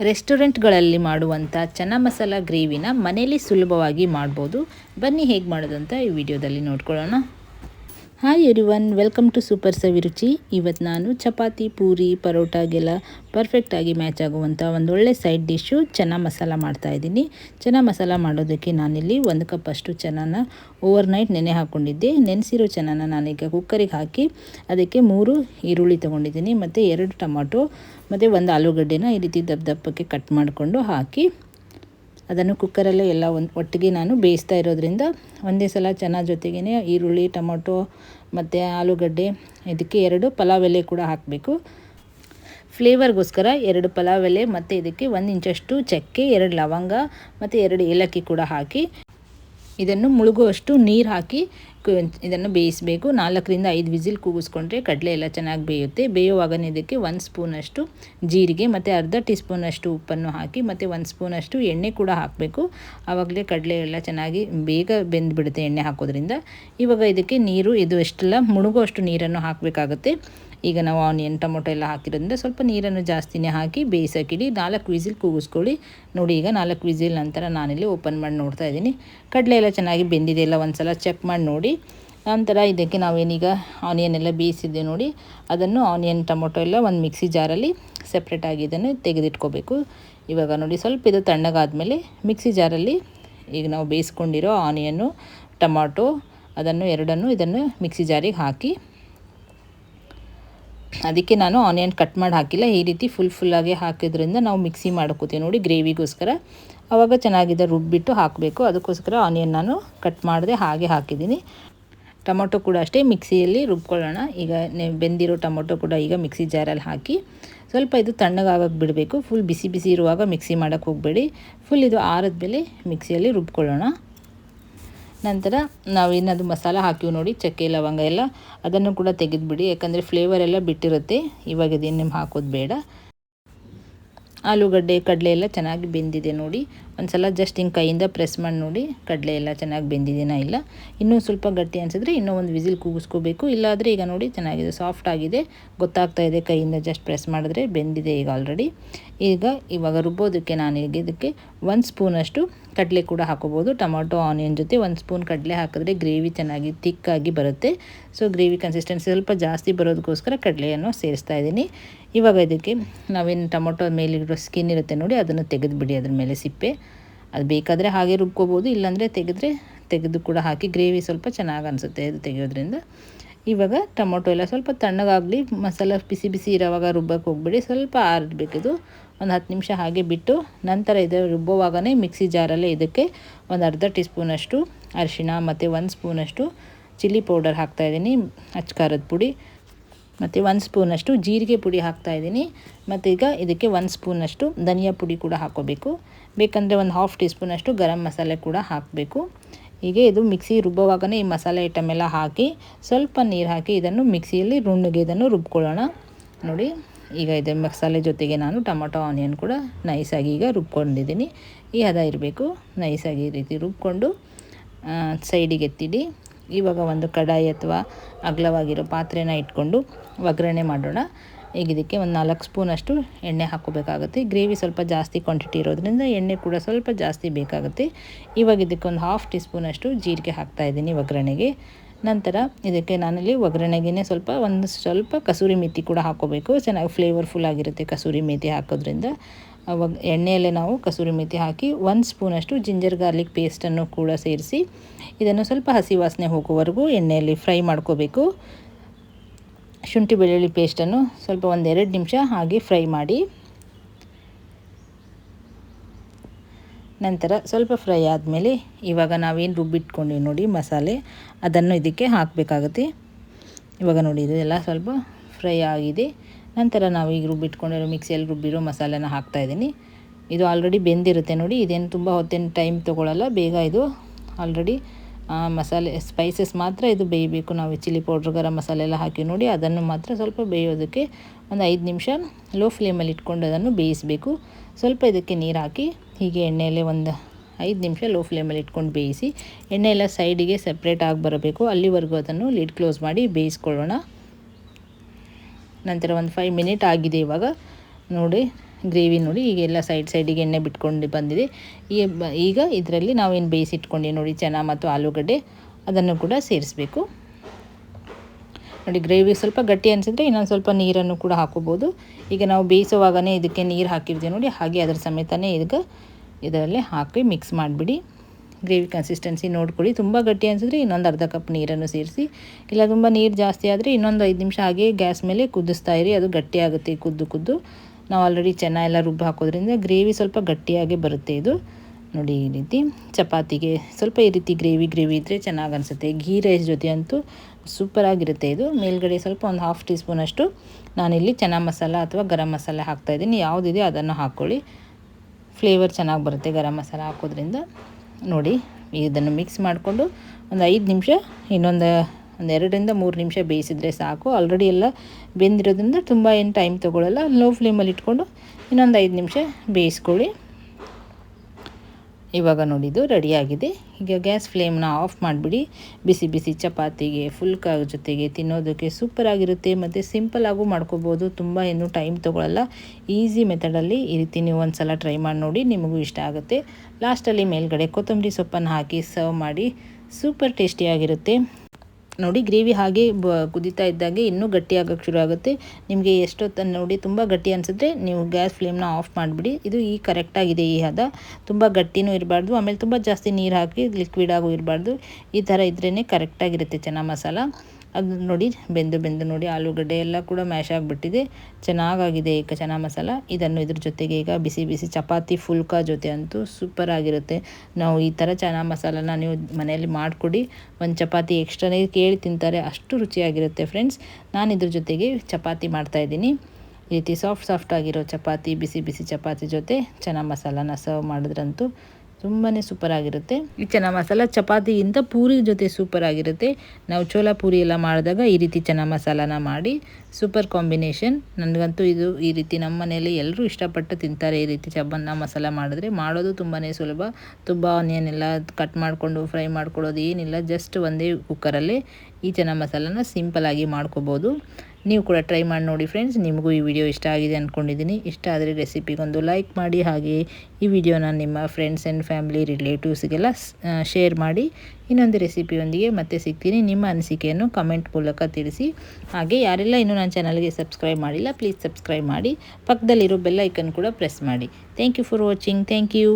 ರೆಸ್ಟೋರೆಂಟ್ಗಳಲ್ಲಿ ಮಾಡುವಂಥ ಚೆನ್ನ ಮಸಾಲ ಗ್ರೇವಿನ ಮನೇಲಿ ಸುಲಭವಾಗಿ ಮಾಡ್ಬೋದು. ಬನ್ನಿ ಹೇಗೆ ಮಾಡೋದು ಅಂತ ಈ ವಿಡಿಯೋದಲ್ಲಿ ನೋಡ್ಕೊಳ್ಳೋಣ. Hi everyone welcome to super Saviruchi ಇವತ್ತು ನಾನು ಚಪಾತಿ, ಪೂರಿ ಪರೋಟಾಗೆಲ್ಲ ಪರ್ಫೆಕ್ಟಾಗಿ ಮ್ಯಾಚ್ ಆಗುವಂಥ ಒಂದು ಒಳ್ಳೆ ಸೈಡ್ ಡಿಶ್ಶು ಚೆನ್ನ ಮಸಾಲ ಮಾಡ್ತಾಯಿದ್ದೀನಿ ಚೆನ್ನ ಮಸಾಲ ಮಾಡೋದಕ್ಕೆ ನಾನಿಲ್ಲಿ ಒಂದು ಕಪ್ ಅಷ್ಟು ಚೆನ್ನಾನ ಓವರ್ ನೈಟ್ ನೆನೆ ಹಾಕ್ಕೊಂಡಿದ್ದೆ ನೆನೆಸಿರೋ ಚೆನ್ನಾನ ನಾನೀಗ ಕುಕ್ಕರಿಗೆ ಹಾಕಿ ಅದಕ್ಕೆ ಮೂರು ಈರುಳ್ಳಿ ತೊಗೊಂಡಿದ್ದೀನಿ, ಮತ್ತು ಎರಡು ಟೊಮಾಟೊ, ಮತ್ತು ಒಂದು ಆಲೂಗಡ್ಡೆನ ಈ ರೀತಿ ದಪ್ಪ ದಪ್ಪಕ್ಕೆ ಕಟ್ ಮಾಡಿಕೊಂಡು ಹಾಕಿ ಅದನ್ನು ಕುಕ್ಕರಲ್ಲೇ ಎಲ್ಲ ಒಂದು ಒಟ್ಟಿಗೆ ನಾನು ಬೇಯಿಸ್ತಾ ಇರೋದ್ರಿಂದ ಒಂದೇ ಸಲ ಚೆನ್ನಾಗಿ ಜೊತೆಗೇ ಈರುಳ್ಳಿ, ಟೊಮೊಟೊ ಮತ್ತು ಆಲೂಗಡ್ಡೆ, ಇದಕ್ಕೆ ಎರಡು ಪಲಾವ್ ಎಲೆ ಕೂಡ ಹಾಕಬೇಕು. ಫ್ಲೇವರ್ಗೋಸ್ಕರ ಎರಡು ಪಲಾವ್ ಎಲೆ ಮತ್ತು ಇದಕ್ಕೆ ಒಂದು ಇಂಚಷ್ಟು ಚಕ್ಕೆ, ಎರಡು ಲವಂಗ ಮತ್ತು ಎರಡು ಏಲಕ್ಕಿ ಕೂಡ ಹಾಕಿ ಇದನ್ನು ಮುಳುಗುವಷ್ಟು ನೀರು ಹಾಕಿ ಇದನ್ನು ಬೇಯಿಸಬೇಕು. ನಾಲ್ಕರಿಂದ ಐದು ವಿಸಿಲ್ ಕೂಗಿಸ್ಕೊಂಡ್ರೆ ಕಡಲೆ ಎಲ್ಲ ಚೆನ್ನಾಗಿ ಬೇಯುತ್ತೆ. ಬೇಯುವಾಗನೇ ಇದಕ್ಕೆ ಒಂದು ಸ್ಪೂನಷ್ಟು ಜೀರಿಗೆ ಮತ್ತು ಅರ್ಧ ಟೀ ಸ್ಪೂನಷ್ಟು ಉಪ್ಪನ್ನು ಹಾಕಿ ಮತ್ತು ಒಂದು ಸ್ಪೂನಷ್ಟು ಎಣ್ಣೆ ಕೂಡ ಹಾಕಬೇಕು. ಆವಾಗಲೇ ಕಡಲೆ ಎಲ್ಲ ಚೆನ್ನಾಗಿ ಬೇಗ ಬೆಂದುಬಿಡುತ್ತೆ ಎಣ್ಣೆ ಹಾಕೋದ್ರಿಂದ. ಇವಾಗ ಇದಕ್ಕೆ ನೀರು ಇದು ಎಷ್ಟೆಲ್ಲ ಮುಳುಗುವಷ್ಟು ನೀರನ್ನು ಹಾಕಬೇಕಾಗುತ್ತೆ. ಈಗ ನಾವು ಆನಿಯನ್ ಟೊಮೊಟೊ ಎಲ್ಲ ಹಾಕಿರೋದ್ರಿಂದ ಸ್ವಲ್ಪ ನೀರನ್ನು ಜಾಸ್ತಿನೇ ಹಾಕಿ ಬೇಯಿಸೋಕ್ಕಿಡಿ ನಾಲ್ಕು ವಿಸಿಲ್ ಕೂಗಿಸ್ಕೊಳ್ಳಿ. ನೋಡಿ ಈಗ ನಾಲ್ಕು ವಿಸಿಲ್ ನಂತರ ನಾನಿಲ್ಲಿ ಓಪನ್ ಮಾಡಿ ನೋಡ್ತಾ ಇದ್ದೀನಿ. ಕಡಲೆ ಎಲ್ಲ ಚೆನ್ನಾಗಿ ಬೆಂದಿದೆ ಎಲ್ಲ ಒಂದು ಸಲ ಚೆಕ್ ಮಾಡಿ ನೋಡಿ. ನಂತರ ಇದಕ್ಕೆ ನಾವೇನೀಗ ಆನಿಯನ್ ಎಲ್ಲ ಬೇಯಿಸಿದ್ದೆ ನೋಡಿ. ಅದನ್ನು ಆನಿಯನ್ ಟೊಮೊಟೊ ಎಲ್ಲ ಒಂದು ಮಿಕ್ಸಿ ಜಾರಲ್ಲಿ ಸಪ್ರೇಟಾಗಿ ಇದನ್ನು ತೆಗೆದಿಟ್ಕೋಬೇಕು. ಇವಾಗ ನೋಡಿ, ಸ್ವಲ್ಪ ಇದು ತಣ್ಣಗಾದಮೇಲೆ ಮಿಕ್ಸಿ ಜಾರಲ್ಲಿ ಈಗ ನಾವು ಬೇಯಿಸ್ಕೊಂಡಿರೋ ಆನಿಯನ್ನು ಟೊಮಾಟೊ ಅದನ್ನು ಎರಡನ್ನು ಇದನ್ನು ಮಿಕ್ಸಿ ಜಾರಿಗೆ ಹಾಕಿ ಅದಕ್ಕೆ ನಾನು ಆನಿಯನ್ ಕಟ್ ಮಾಡಿ ಹಾಕಿಲ್ಲ. ಈ ರೀತಿ ಫುಲ್ ಫುಲ್ಲಾಗಿ ಹಾಕಿದ್ರಿಂದ ನಾವು ಮಿಕ್ಸಿ ಮಾಡ್ಕೋತೀವಿ ನೋಡಿ ಗ್ರೇವಿಗೋಸ್ಕರ. ಆವಾಗ ಚೆನ್ನಾಗಿದೆ ರುಬ್ಬಿಟ್ಟು ಹಾಕಬೇಕು. ಅದಕ್ಕೋಸ್ಕರ ಆನಿಯನ್ ನಾನು ಕಟ್ ಮಾಡದೆ ಹಾಗೆ ಹಾಕಿದ್ದೀನಿ. ಟೊಮೊಟೊ ಕೂಡ ಅಷ್ಟೇ ಮಿಕ್ಸಿಯಲ್ಲಿ ರುಬ್ಕೊಳ್ಳೋಣ. ಈಗ ಬೆಂದಿರೋ ಟೊಮೊಟೊ ಕೂಡ ಈಗ ಮಿಕ್ಸಿ ಜಾರಲ್ಲಿ ಹಾಕಿ ಸ್ವಲ್ಪ ಇದು ತಣ್ಣಗಾಗಕ್ಕೆ ಬಿಡಬೇಕು. ಫುಲ್ ಬಿಸಿ ಬಿಸಿ ಇರುವಾಗ ಮಿಕ್ಸಿ ಮಾಡೋಕ್ಕೆ ಹೋಗಬೇಡಿ. ಫುಲ್ ಇದು ಆರದ ಮೇಲೆ ಮಿಕ್ಸಿಯಲ್ಲಿ ರುಬ್ಕೊಳ್ಳೋಣ. ನಂತರ ನಾವು ಏನಾದರೂ ಮಸಾಲ ಹಾಕಿವಿ ನೋಡಿ, ಚಕ್ಕೆ, ಲವಂಗ ಎಲ್ಲ ಅದನ್ನು ಕೂಡ ತೆಗೆದುಬಿಡಿ. ಯಾಕಂದರೆ ಫ್ಲೇವರ್ ಎಲ್ಲ ಬಿಟ್ಟಿರುತ್ತೆ. ಇವಾಗ ಇದೇನು ಹಾಕೋದು ಬೇಡ. ಆಲೂಗಡ್ಡೆ, ಕಡಲೆ ಎಲ್ಲ ಚೆನ್ನಾಗಿ ಬೆಂದಿದೆ ನೋಡಿ. ಒಂದು ಸಲ ಜಸ್ಟ್ ಹಿಂಗೆ ಕೈಯಿಂದ ಪ್ರೆಸ್ ಮಾಡಿ ನೋಡಿ, ಕಡಲೆ ಎಲ್ಲ ಚೆನ್ನಾಗಿ ಬೆಂದಿದೆಯಾ ಇಲ್ಲ? ಇನ್ನೂ ಸ್ವಲ್ಪ ಗಟ್ಟಿ ಅನಿಸಿದ್ರೆ ಇನ್ನೂ ಒಂದು ವಿಸಿಲ್ ಕೂಗಿಸ್ಕೋಬೇಕು. ಇಲ್ಲಾದರೆ ಈಗ ನೋಡಿ ಚೆನ್ನಾಗಿದೆ ಸಾಫ್ಟ್ ಆಗಿದೆ. ಗೊತ್ತಾಗ್ತಾ ಇದೆ ಕೈಯಿಂದ ಜಸ್ಟ್ ಪ್ರೆಸ್ ಮಾಡಿದ್ರೆ ಬೆಂದಿದೆ ಈಗ ಆಲ್ರೆಡಿ ಈಗ ಇವಾಗ ರುಬ್ಬೋದಕ್ಕೆ ನಾನು ಈಗ ಇದಕ್ಕೆ ಒಂದು ಸ್ಪೂನಷ್ಟು ಕಡಲೆ ಕೂಡ ಹಾಕೋಬೋದು. ಟೊಮೊಟೊ ಆನಿಯನ್ ಜೊತೆ ಒಂದು ಸ್ಪೂನ್ ಕಡಲೆ ಹಾಕಿದ್ರೆ ಗ್ರೇವಿ ಚೆನ್ನಾಗಿ ತಿಕ್ಕಾಗಿ ಬರುತ್ತೆ. ಸೊ ಗ್ರೇವಿ ಕನ್ಸಿಸ್ಟೆನ್ಸಿ ಸ್ವಲ್ಪ ಜಾಸ್ತಿ ಬರೋದಕ್ಕೋಸ್ಕರ ಕಡಲೆಯನ್ನು ಸೇರಿಸ್ತಾ ಇದ್ದೀನಿ. ಇವಾಗ ಇದಕ್ಕೆ ನಾವೇನು ಟೊಮೊಟೊ ಮೇಲಿರೋ ಸ್ಕಿನ್ ಇರುತ್ತೆ ನೋಡಿ, ಅದನ್ನು ತೆಗೆದುಬಿಡಿ ಅದ್ರ ಮೇಲೆ ಸಿಪ್ಪೆ. ಅದು ಬೇಕಾದರೆ ಹಾಗೆ ರುಬ್ಕೋಬೋದು, ಇಲ್ಲಾಂದರೆ ತೆಗೆದ್ರೆ, ತೆಗೆದು ಕೂಡ ಹಾಕಿ ಗ್ರೇವಿ ಸ್ವಲ್ಪ ಚೆನ್ನಾಗಿ ಅನಿಸುತ್ತೆ ಇದು ತೆಗೆಯೋದ್ರಿಂದ. ಇವಾಗ ಟೊಮೊಟೊ ಎಲ್ಲ ಸ್ವಲ್ಪ ತಣ್ಣಗಾಗಲಿ, ಮಸಾಲ ಬಿಸಿ ಬಿಸಿ ಇರೋವಾಗ ರುಬ್ಬಕ್ಕೆ ಹೋಗ್ಬೇಡಿ, ಸ್ವಲ್ಪ ಆರಬೇಕಿದು ಒಂದು ಹತ್ತು ನಿಮಿಷ ಹಾಗೆ ಬಿಟ್ಟು ನಂತರ ಇದು ರುಬ್ಬುವಾಗನೇ ಮಿಕ್ಸಿ ಜಾರಲ್ಲೇ ಇದಕ್ಕೆ ಒಂದು ಅರ್ಧ ಟೀ ಸ್ಪೂನಷ್ಟು ಅರಿಶಿಣ ಮತ್ತು ಒಂದು ಸ್ಪೂನಷ್ಟು ಚಿಲ್ಲಿ ಪೌಡರ್ ಹಾಕ್ತಾಯಿದ್ದೀನಿ ಖಾರದ ಪುಡಿ. ಮತ್ತು ಒಂದು ಸ್ಪೂನಷ್ಟು ಜೀರಿಗೆ ಪುಡಿ ಹಾಕ್ತಾಯಿದ್ದೀನಿ ಮತ್ತು ಈಗ ಇದಕ್ಕೆ ಒಂದು ಸ್ಪೂನಷ್ಟು ಧನಿಯಾ ಪುಡಿ ಕೂಡ ಹಾಕೋಬೇಕು. ಬೇಕಂದರೆ ಒಂದು ಹಾಫ್ ಟೀ ಸ್ಪೂನಷ್ಟು ಗರಂ ಮಸಾಲೆ ಕೂಡ ಹಾಕಬೇಕು. ಹೀಗೆ ಇದು ಮಿಕ್ಸಿ ರುಬ್ಬುವಾಗನೇ ಈ ಮಸಾಲೆ ಐಟಮ್ ಎಲ್ಲ ಹಾಕಿ ಸ್ವಲ್ಪ ನೀರು ಹಾಕಿ ಇದನ್ನು ಮಿಕ್ಸಿಯಲ್ಲಿ ರುಣ್ಣಿಗೆ ಇದನ್ನು ರುಬ್ಕೊಳ್ಳೋಣ. ನೋಡಿ, ಈಗ ಇದು ಮಸಾಲೆ ಜೊತೆಗೆ ನಾನು ಟೊಮೊಟೊ ಆನಿಯನ್ ಕೂಡ ನೈಸಾಗಿ ಈಗ ರುಬ್ಕೊಂಡಿದ್ದೀನಿ. ಈ ಹದ ಇರಬೇಕು. ನೈಸಾಗಿ ಈ ರೀತಿ ರುಬ್ಕೊಂಡು ಸೈಡಿಗೆ ಎತ್ತಿಡಿ. ಇವಾಗ ಒಂದು ಕಡಾಯಿ ಅಥವಾ ಅಗಲವಾಗಿರೋ ಪಾತ್ರೆನ ಇಟ್ಕೊಂಡು ಒಗ್ಗರಣೆ ಮಾಡೋಣ. ಈಗ ಇದಕ್ಕೆ ಒಂದು ನಾಲ್ಕು ಸ್ಪೂನಷ್ಟು ಎಣ್ಣೆ ಹಾಕೋಬೇಕಾಗುತ್ತೆ ಗ್ರೇವಿ ಸ್ವಲ್ಪ ಜಾಸ್ತಿ ಕ್ವಾಂಟಿಟಿ ಇರೋದ್ರಿಂದ ಎಣ್ಣೆ ಕೂಡ ಸ್ವಲ್ಪ ಜಾಸ್ತಿ ಬೇಕಾಗುತ್ತೆ. ಇವಾಗ ಇದಕ್ಕೆ ಒಂದು ಹಾಫ್ ಟೀ ಸ್ಪೂನಷ್ಟು ಜೀರಿಗೆ ಹಾಕ್ತಾಯಿದ್ದೀನಿ ಒಗ್ಗರಣೆಗೆ. ನಂತರ ಇದಕ್ಕೆ ನಾನಲ್ಲಿ ಒಗ್ಗರಣೆಗೆ ಸ್ವಲ್ಪ ಒಂದು ಸ್ವಲ್ಪ ಕಸೂರಿ ಮೆಥಿ ಕೂಡ ಹಾಕೋಬೇಕು ಚೆನ್ನಾಗಿ ಫ್ಲೇವರ್ಫುಲ್ ಆಗಿರುತ್ತೆ ಕಸೂರಿ ಮೆಥಿ ಹಾಕೋದ್ರಿಂದ. ಅವಾಗ ಎಣ್ಣೆಯಲ್ಲೇ ನಾವು ಕಸೂರಿ ಮೆಥಿ ಹಾಕಿ ಒಂದು ಸ್ಪೂನಷ್ಟು ಜಿಂಜರ್ ಗಾರ್ಲಿಕ್ ಪೇಸ್ಟನ್ನು ಕೂಡ ಸೇರಿಸಿ ಇದನ್ನು ಸ್ವಲ್ಪ ಹಸಿ ವಾಸನೆ ಹೋಗುವವರೆಗೂ ಎಣ್ಣೆಯಲ್ಲಿ ಫ್ರೈ ಮಾಡ್ಕೋಬೇಕು. ಶುಂಠಿ ಬೆಳ್ಳುಳ್ಳಿ ಪೇಸ್ಟನ್ನು ಸ್ವಲ್ಪ ಒಂದೆರಡು ನಿಮಿಷ ಹಾಗೆ ಫ್ರೈ ಮಾಡಿ ನಂತರ ಸ್ವಲ್ಪ ಫ್ರೈ ಆದಮೇಲೆ ಇವಾಗ ನಾವೇನು ರುಬ್ಬಿಟ್ಕೊಂಡಿವಿ ನೋಡಿ ಮಸಾಲೆ, ಅದನ್ನು ಇದಕ್ಕೆ ಹಾಕಬೇಕಾಗುತ್ತೆ. ಇವಾಗ ನೋಡಿ ಇದೆಲ್ಲ ಸ್ವಲ್ಪ ಫ್ರೈ ಆಗಿದೆ. ನಂತರ ನಾವು ಈಗ ರುಬ್ಬಿಟ್ಕೊಂಡಿರೋ ಮಿಕ್ಸಿಯಲ್ಲಿ ರುಬ್ಬಿರೋ ಮಸಾಲೆನ ಹಾಕ್ತಾಯಿದ್ದೀನಿ ಇದು ಆಲ್ರೆಡಿ ಬೆಂದಿರುತ್ತೆ ನೋಡಿ, ಇದೇನು ತುಂಬ ಹೊತ್ತಿನ ಟೈಮ್ ತೊಗೊಳ್ಳಲ್ಲ ಬೇಗ ಇದು ಆಲ್ರೆಡಿ ಮಸಾಲೆ, ಸ್ಪೈಸಸ್ ಮಾತ್ರ ಇದು ಬೇಯಬೇಕು. ನಾವು ಚಿಲ್ಲಿ ಪೌಡ್ರ್, ಗರಂ ಮಸಾಲೆ ಎಲ್ಲ ಹಾಕಿ ನೋಡಿ, ಅದನ್ನು ಮಾತ್ರ ಸ್ವಲ್ಪ ಬೇಯೋದಕ್ಕೆ ಒಂದು ಐದು ನಿಮಿಷ ಲೋ ಫ್ಲೇಮಲ್ಲಿ ಇಟ್ಕೊಂಡು ಅದನ್ನು ಬೇಯಿಸಬೇಕು. ಸ್ವಲ್ಪ ಇದಕ್ಕೆ ನೀರು ಹಾಕಿ, ಹೀಗೆ ಎಣ್ಣೆಯಲ್ಲೇ ಒಂದು ಐದು ನಿಮಿಷ ಲೋ ಫ್ಲೇಮಲ್ಲಿ ಇಟ್ಕೊಂಡು ಬೇಯಿಸಿ ಎಣ್ಣೆ ಎಲ್ಲ ಸೈಡಿಗೆ ಸಪ್ರೇಟ್ ಆಗಿ ಬರಬೇಕು. ಅಲ್ಲಿವರೆಗೂ ಅದನ್ನು ಲಿಡ್ ಕ್ಲೋಸ್ ಮಾಡಿ ಬೇಯಿಸ್ಕೊಳ್ಳೋಣ. ನಂತರ ಒಂದು ಫೈವ್ ಮಿನಿಟ್ ಆಗಿದೆ ಇವಾಗ. ನೋಡಿ ಗ್ರೇವಿ ನೋಡಿ, ಈಗ ಎಲ್ಲ ಸೈಡ್ ಸೈಡಿಗೆ ಎಣ್ಣೆ ಬಿಟ್ಕೊಂಡು ಬಂದಿದೆ. ಈಗ ಇದರಲ್ಲಿ ನಾವೇನು ಬೇಯಿಸಿಟ್ಕೊಂಡು ನೋಡಿ ಚೆನ್ನ ಮತ್ತು ಆಲೂಗಡ್ಡೆ. ಅದನ್ನು ಕೂಡ ಸೇರಿಸಬೇಕು. ನೋಡಿ ಗ್ರೇವಿ ಸ್ವಲ್ಪ ಗಟ್ಟಿ ಅನಿಸಿದ್ರೆ ಇನ್ನೊಂದು ಸ್ವಲ್ಪ ನೀರನ್ನು ಕೂಡ ಹಾಕೋಬೋದು. ಈಗ ನಾವು ಬೇಯಿಸುವಾಗನೇ ಇದಕ್ಕೆ ನೀರು ಹಾಕಿರ್ತೀವಿ ನೋಡಿ, ಹಾಗೆ ಅದರ ಸಮೇತನೇ ಇದಕ್ಕೆ ಇದರಲ್ಲಿ ಹಾಕಿ ಮಿಕ್ಸ್ ಮಾಡಿಬಿಡಿ. ಗ್ರೇವಿ ಕನ್ಸಿಸ್ಟೆನ್ಸಿ ನೋಡ್ಕೊಳ್ಳಿ. ತುಂಬ ಗಟ್ಟಿ ಅನಿಸಿದ್ರೆ ಇನ್ನೊಂದು ಅರ್ಧ ಕಪ್ ನೀರನ್ನು ಸೇರಿಸಿ. ಇಲ್ಲ, ತುಂಬ ನೀರು ಜಾಸ್ತಿ ಆದರೆ ಇನ್ನೊಂದು ಐದು ನಿಮಿಷ ಹಾಗೆ ಗ್ಯಾಸ್ ಮೇಲೆ ಕುದಿಸ್ತಾ ಇರಿ, ಅದು ಗಟ್ಟಿ ಆಗುತ್ತೆ ಕುದ್ದು ಕುದ್ದು. ನಾವು ಆಲ್ರೆಡಿ ಚೆನ್ನಾಗೆಲ್ಲ ರುಬ್ಬಿ ಹಾಕೋದ್ರಿಂದ ಗ್ರೇವಿ ಸ್ವಲ್ಪ ಗಟ್ಟಿಯಾಗಿ ಬರುತ್ತೆ ಇದು. ನೋಡಿ, ಈ ರೀತಿ ಚಪಾತಿಗೆ ಸ್ವಲ್ಪ ಈ ರೀತಿ ಗ್ರೇವಿ ಗ್ರೇವಿ ಇದ್ದರೆ ಚೆನ್ನಾಗಿ ಅನಿಸುತ್ತೆ. ಘೀ ರೈಸ್ ಜೊತೆ ಅಂತೂ ಸೂಪರಾಗಿರುತ್ತೆ ಇದು. ಮೇಲ್ಗಡೆ ಸ್ವಲ್ಪ ಒಂದು ಹಾಫ್ ಟೀ ಸ್ಪೂನಷ್ಟು ನಾನಿಲ್ಲಿ ಚೆನ್ನ ಮಸಾಲ ಅಥವಾ ಗರಂ ಮಸಾಲ ಹಾಕ್ತಾಯಿದ್ದೀನಿ ಯಾವುದಿದೆ ಅದನ್ನು ಹಾಕ್ಕೊಳ್ಳಿ. ಫ್ಲೇವರ್ ಚೆನ್ನಾಗಿ ಬರುತ್ತೆ ಗರಂ ಮಸಾಲ ಹಾಕೋದ್ರಿಂದ. ನೋಡಿ, ಇದನ್ನು ಮಿಕ್ಸ್ ಮಾಡಿಕೊಂಡು ಒಂದು ಐದು ನಿಮಿಷ, ಇನ್ನೊಂದು ಒಂದು ಎರಡರಿಂದ ಮೂರು ನಿಮಿಷ ಬೇಯಿಸಿದರೆ ಸಾಕು. ಆಲ್ರೆಡಿ ಎಲ್ಲ ಬೆಂದಿರೋದ್ರಿಂದ ತುಂಬ ಏನು ಟೈಮ್ ತೊಗೊಳ್ಳಲ್ಲ ಲೋ ಫ್ಲೇಮಲ್ಲಿ ಇಟ್ಕೊಂಡು ಇನ್ನೊಂದು ಐದು ನಿಮಿಷ ಬೇಯಿಸ್ಕೊಳ್ಳಿ. ಇವಾಗ ನೋಡಿದ್ದು ರೆಡಿಯಾಗಿದೆ ಈಗ ಗ್ಯಾಸ್ ಫ್ಲೇಮ್ನ ಆಫ್ ಮಾಡಿಬಿಡಿ. ಬಿಸಿ ಬಿಸಿ ಚಪಾತಿಗೆ ಫುಲ್ ಕ ಜೊತೆಗೆ ತಿನ್ನೋದಕ್ಕೆ ಸೂಪರಾಗಿರುತ್ತೆ ಮತ್ತು ಸಿಂಪಲ್ಲಾಗೂ ಮಾಡ್ಕೋಬೋದು. ತುಂಬ ಏನು ಟೈಮ್ ತೊಗೊಳ್ಳಲ್ಲ ಈಸಿ ಮೆಥಡಲ್ಲಿ ಈ ರೀತಿ ನೀವು ಒಂದು ಸಲ ಟ್ರೈ ಮಾಡಿ ನೋಡಿ ನಿಮಗೂ ಇಷ್ಟ ಆಗುತ್ತೆ. ಲಾಸ್ಟಲ್ಲಿ ಮೇಲ್ಗಡೆ ಕೊತ್ತಂಬರಿ ಸೊಪ್ಪನ್ನು ಹಾಕಿ ಸರ್ವ್ ಮಾಡಿ. ಸೂಪರ್ ಟೇಸ್ಟಿಯಾಗಿರುತ್ತೆ ನೋಡಿ ಗ್ರೇವಿ ಹಾಗೆ ಬ ಕುದೀತಾ ಇದ್ದಾಗೆ ಇನ್ನೂ ಗಟ್ಟಿಯಾಗೋಕ್ಕೆ ಶುರು ಆಗುತ್ತೆ ನಿಮಗೆ ಎಷ್ಟೊತ್ತನ್ನು ನೋಡಿ ತುಂಬ ಗಟ್ಟಿ ಅನಿಸಿದ್ರೆ ನೀವು ಗ್ಯಾಸ್ ಫ್ಲೇಮ್ನ ಆಫ್ ಮಾಡಿಬಿಡಿ. ಇದು ಈ ಕರೆಕ್ಟಾಗಿದೆ ಈ ಹದ. ತುಂಬ ಗಟ್ಟಿನೂ ಇರಬಾರ್ದು, ಆಮೇಲೆ ತುಂಬ ಜಾಸ್ತಿ ನೀರು ಹಾಕಿ ಲಿಕ್ವಿಡ್ ಆಗು ಇರಬಾರ್ದು. ಈ ಥರ ಇದ್ರೇ ಕರೆಕ್ಟಾಗಿರುತ್ತೆ ಚೆನ್ನ ಮಸಾಲ. ಅದು ನೋಡಿ, ಬೆಂದು ಬೆಂದು ನೋಡಿ, ಆಲೂಗಡ್ಡೆ ಎಲ್ಲ ಕೂಡ ಮ್ಯಾಶ್ ಆಗಿಬಿಟ್ಟಿದೆ. ಚೆನ್ನಾಗಾಗಿದೆ ಈಗ ಚೆನ್ನಾ ಮಸಾಲ. ಇದನ್ನು ಇದ್ರ ಜೊತೆಗೆ ಈಗ ಬಿಸಿ ಬಿಸಿ ಚಪಾತಿ, ಫುಲ್ಕಾ ಜೊತೆ ಅಂತೂ ಸೂಪರ್ ಆಗಿರುತ್ತೆ. ನಾವು ಈ ಥರ ಚೆನ್ನಾ ಮಸಾಲನ ನೀವು ಮನೆಯಲ್ಲಿ ಮಾಡಿಕೊಡಿ. ಒಂದು ಚಪಾತಿ ಎಕ್ಸ್ಟ್ರಾನೇ ಕೇಳಿ ತಿಂತಾರೆ, ಅಷ್ಟು ರುಚಿಯಾಗಿರುತ್ತೆ ಫ್ರೆಂಡ್ಸ್ ನಾನು ಇದ್ರ ಜೊತೆಗೆ ಚಪಾತಿ ಮಾಡ್ತಾಯಿದ್ದೀನಿ ಈ ರೀತಿ ಸಾಫ್ಟ್ ಸಾಫ್ಟ್ ಆಗಿರೋ ಚಪಾತಿ, ಬಿಸಿ ಬಿಸಿ ಚಪಾತಿ ಜೊತೆ ಚೆನ್ನಾ ಮಸಾಲಾನ ಸರ್ವ್ ಮಾಡಿದ್ರಂತೂ ತುಂಬಾ ಸೂಪರ್ ಆಗಿರುತ್ತೆ. ಈ ಚೆನ್ನ ಮಸಾಲ ಚಪಾತಿಗಿಂತ ಪೂರಿ ಜೊತೆ ಸೂಪರ್ ಆಗಿರುತ್ತೆ. ನಾವು ಚೋಲಾ ಪೂರಿ ಎಲ್ಲ ಮಾಡಿದಾಗ ಈ ರೀತಿ ಚನ ಮಸಾಲಾನ ಮಾಡಿ ಸೂಪರ್ ಕಾಂಬಿನೇಷನ್ ನನಗಂತೂ ಇದು ಈ ರೀತಿ ನಮ್ಮ ಮನೆಯಲ್ಲಿ ಎಲ್ಲರೂ ಇಷ್ಟಪಟ್ಟು ತಿಂತಾರೆ ಈ ರೀತಿ ಚಬ್ಬನ್ನ ಮಸಾಲ ಮಾಡಿದ್ರೆ. ಮಾಡೋದು ತುಂಬಾ ಸುಲಭ. ತುಂಬ ಆನಿಯನ್ ಎಲ್ಲ ಕಟ್ ಮಾಡಿಕೊಂಡು ಫ್ರೈ ಮಾಡ್ಕೊಳ್ಳೋದು ಏನಿಲ್ಲ ಜಸ್ಟ್ ಒಂದೇ ಕುಕ್ಕರಲ್ಲಿ ಈ ಚೆನ್ನ ಮಸಾಲನ ಸಿಂಪಲಾಗಿ ಮಾಡ್ಕೋಬೋದು. ನೀವು ಕೂಡ ಟ್ರೈ ಮಾಡಿ ನೋಡಿ ಫ್ರೆಂಡ್ಸ್ ನಿಮಗೂ ಈ ವಿಡಿಯೋ ಇಷ್ಟ ಆಗಿದೆ ಅಂದ್ಕೊಂಡಿದ್ದೀನಿ ಇಷ್ಟ ಆದರೆ ರೆಸಿಪಿಗೊಂದು ಲೈಕ್ ಮಾಡಿ ಹಾಗೆ ಈ ವಿಡಿಯೋನ ನಿಮ್ಮ ಫ್ರೆಂಡ್ಸ್ ಆ್ಯಂಡ್ ಫ್ಯಾಮಿಲಿ ರಿಲೇಟಿವ್ಸ್ಗೆಲ್ಲ ಶೇರ್ ಮಾಡಿ. ಇನ್ನೊಂದು ರೆಸಿಪಿಯೊಂದಿಗೆ ಮತ್ತೆ ಸಿಗ್ತೀನಿ. ನಿಮ್ಮ ಅನಿಸಿಕೆಯನ್ನು ಕಮೆಂಟ್ ಮೂಲಕ ತಿಳಿಸಿ. ಹಾಗೆ ಯಾರೆಲ್ಲ ಇನ್ನೂ ನನ್ನ ಚಾನಲ್ಗೆ ಸಬ್ಸ್ಕ್ರೈಬ್ ಮಾಡಿಲ್ಲ ಪ್ಲೀಸ್ ಸಬ್ಸ್ಕ್ರೈಬ್ ಮಾಡಿ. ಪಕ್ಕದಲ್ಲಿರೋ ಬೆಲ್ಲೈಕನ್ ಕೂಡ ಪ್ರೆಸ್ ಮಾಡಿ. Thank you for watching thank you